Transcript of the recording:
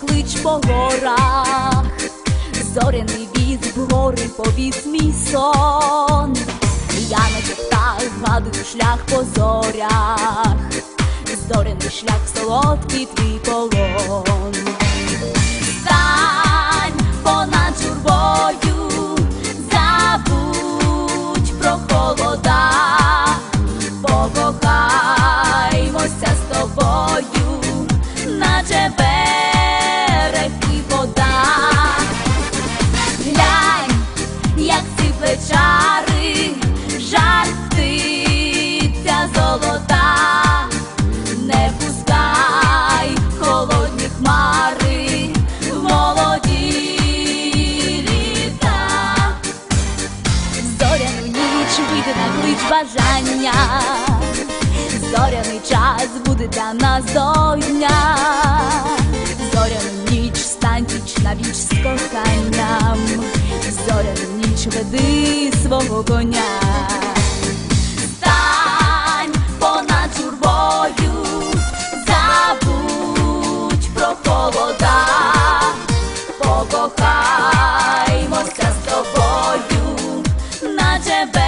клич по горах, зоряний віз в гори повіз мій сон, я на птах гадую шлях по зорях, зоряний шлях солодкий твій полон. вийде на клич бажання, зоряний час буде для нас до дня, зоряну ніч, стань віч на віч з коханням, зоряну ніч веди свого коня. Покохаймося з тобою, наче.